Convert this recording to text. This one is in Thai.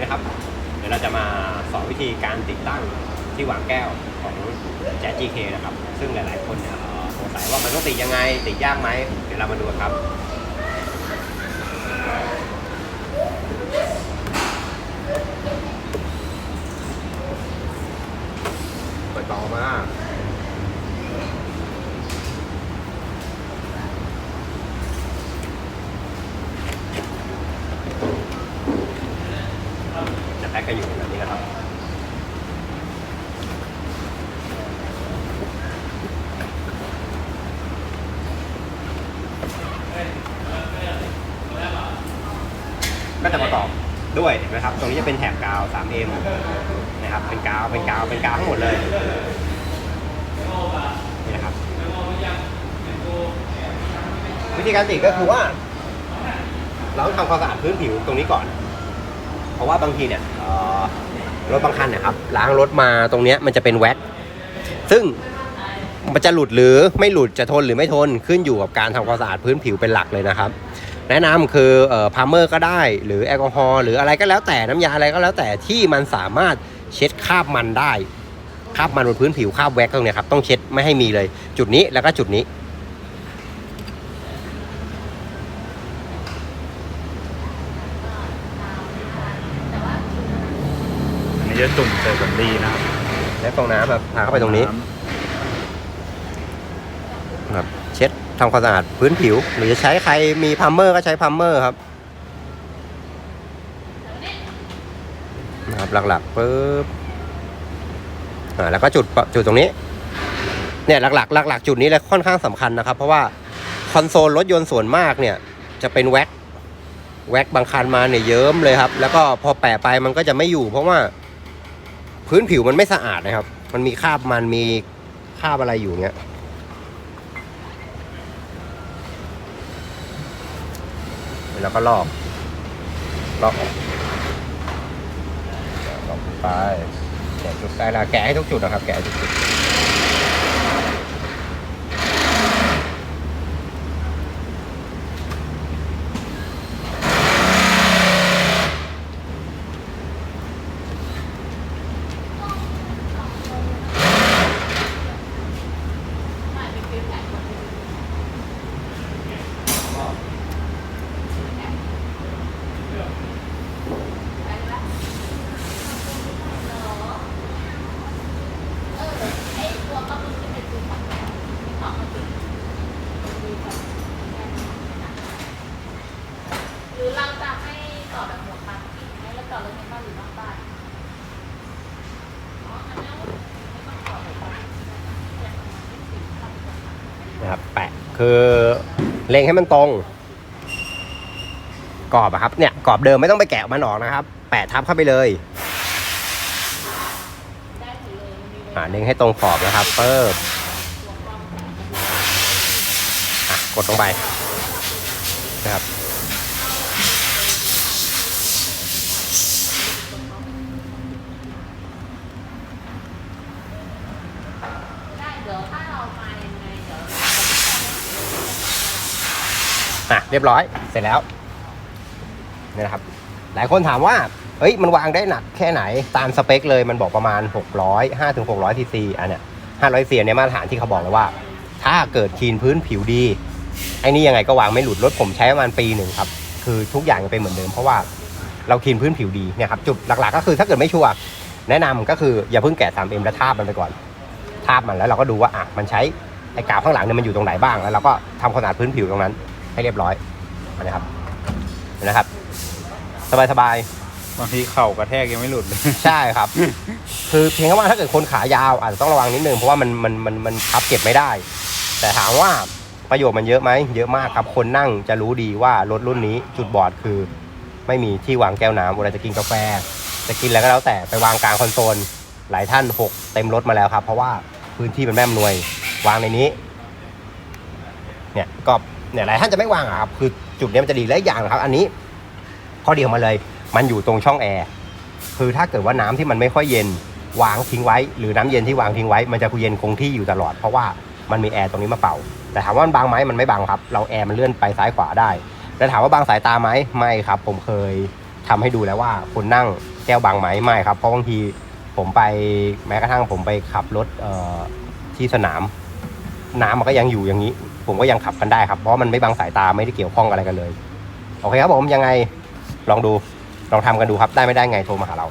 นี่นะครับ เดี๋ยวเราจะมาสอนวิธีการติดตั้งที่วางแก้วของ j a z GK นะครับ ซึ่งหลาย ๆ คนเนี่ยสงสัยว่ามันต้องติดยังไง ติดยากไหมเดี๋ยวเรามาดูครับเปิดเบามาก จะ แพ็กกันอยู่แบบนี้นะครับก็จะประกอบด้วยเห็นไหมครับ ตรงนี้จะเป็นแถบกาว 3M นะครับ เป็นกาว เป็นกาว เป็นกาวทั้งหมดเลยนี่นะครับ วิธีการติดก็คือว่า เราต้องทำความสะอาดพื้นผิวตรงนี้ก่อน ราะว่าบางทีเนี่ยเอ่อรถบางคันนะครับล้างรถมาตรงเนี้ยมันจะเป็นแว็กซ์ซึ่งมันจะหลุดหรือไม่หลุดจะทนหรือไม่ทนขึ้นอยู่กับการทำความสะอาดพื้นผิวเป็นหลักเลยนะครับ แนะนำคือเอ่อพาร์เมอร์ก็ได้หรือแอลกอฮอล์หรืออะไรก็แล้วแต่น้ำยาอะไรก็แล้วแต่ที่มันสามารถเช็ดคราบมันได้ คราบมันบนพื้นผิวคราบแว็กซ์ตรงเนี้ยครับต้องเช็ดไม่ให้มีเลย จุดนี้แล้วก็จุดนี้ อันนี้จะจุ่มใส่สำลีนะครับและฟองน้ำแบบพาเข้าไปตรงนี้ครับเช็ดทำความสะอาดพื้นผิว หรือจะใช้ใครมีพัมเมอร์ก็ใช้พัมเมอร์ครับนะครับหลักๆปุ๊บอ่าแล้วก็จุดจุดตรงนี้ เนี่ยหลักๆหลักๆจุดนี้แหละค่อนข้างสำคัญนะครับ เพราะว่าคอนโซลรถยนต์ส่วนมากเนี่ย จะเป็นแว็กแว็กบางคันมาเนี่ยเยิ้มเลยครับ แล้วก็พอแปะไปมันก็จะไม่อยู่ เพราะว่า พื้นผิวมันไม่สะอาดนะครับ มันมีคราบมันมีคราบอะไรอยู่เงี้ย แล้วก็ลอก ลอกออกลอกไปแกะจุดได้ละแกะให้ทุกจุดนะครับ แกะทุกจุด หรือเราจะให้ต่อแบบหมวกปาร์ตี้ไหมแล้วต่อรถใน บ้านหรือนอกบ้านนะครับแปะคือเล็งให้มันตรงกรอบอะครับเนี่ยกรอบเดิมไม่ต้องไปแกะมันออกนะครับ แปะทับเข้าไปเลยเลยมันมีเวอ่าเล็งให้ตรงขอบนะครับเปิบตัวกล้องแต่งอะกดลงไปนะครับ ได้เดี๋ยวถ้าเรามายังไงเดี๋ยว อะเรียบร้อยเสร็จแล้วนี่นะครับ หลายคนถามว่าเอ้ยมันวางได้หนักแค่ไหนตามสเปคเลยมันบอกประมาณ 600 5ถึง600ทีซีอันเนี้ย500เซียเนี่ยมาตรฐานที่เขาบอกเลยว่า ถ้าเกิดคีนพื้นผิวดีไอ้นี่ยังไงก็วางไม่หลุดรถผมใช้ประมาณปีหนึ่งครับ คือทุกอย่างยังเป็นเหมือนเดิมเพราะว่าเราคีนพื้นผิวดีเนี่ยครับจุดหลักๆ ก็คือถ้าเกิดไม่ชัวร์แนะนำก็คืออย่าเพิ่งแกะ 3M แล้วทาบมันไปก่อนทาบมันแล้วเราก็ดูว่าอะมันใช้ไอ้กาวข้างหลังเนี่ยมันอยู่ตรงไหนบ้างแล้วเราก็ทำความสะอาดพื้นผิวตรงนั้น ให้เรียบร้อยนะครับเห็นะครับ สบายสบายบางทีเข่ากระแทกยังไม่หลุดเลยๆใช่ครับ คือเพียงแค่ว่าถ้าเกิดคนขายาวอาจจะต้องระวังนิดนึงเพราะว่ามันมันมันมันพับเก็บไม่ได้ แต่ถามว่าประโยชน์มันเยอะไหมเยอะมากครับคนนั่งจะรู้ดีว่ารถรุ่นนี้จุดบอดคือ ไม่มีที่วางแก้วน้ำเวลาจะกินกาแฟ จะกินอะไรก็แล้วแต่ไปวางกลางคอนโซลหลายท่านหกเต็มรถมาแล้วครับ เพราะว่าพื้นที่มันแม่มนวย วางในนี้ เนี่ยก็ เนี่ยหลายท่านจะไม่วางอะครับคือจุดเนี้ยมันจะดีและอีกอย่างนะครับ อันนี้ข้อดีของมันเลย มันอยู่ตรงช่องแอร์คือถ้าเกิดว่าน้ำที่มันไม่ค่อยเย็นวางทิ้งไว้ หรือน้ำเย็นที่วางทิ้งไว้ มันจะเย็นคงที่อยู่ตลอดเพราะว่ามันมีแอร์ตรงนี้มาเป่า แต่ถามว่ามันบางไหมมันไม่บางครับ เราแอร์มันเลื่อนไปซ้ายขวาได้แต่ถามว่าบางสายตาไหมไม่ครับ ผมเคยทำให้ดูแล้วว่าคนนั่งแก้วบางไหมไม่ครับเพราะบางทีผมไปแม้กระทั่งผมไปขับรถเอ่อที่สนาม น้ำมันก็ยังอยู่อย่างนี้ ผมก็ยังขับกันได้ครับ เพราะมันไม่บังสายตาไม่ได้เกี่ยวข้องอะไรกันเลย โอเคครับผมยังไงลองดูลองทำกันดูครับ ได้ไม่ได้ไงโทรมาหาเรา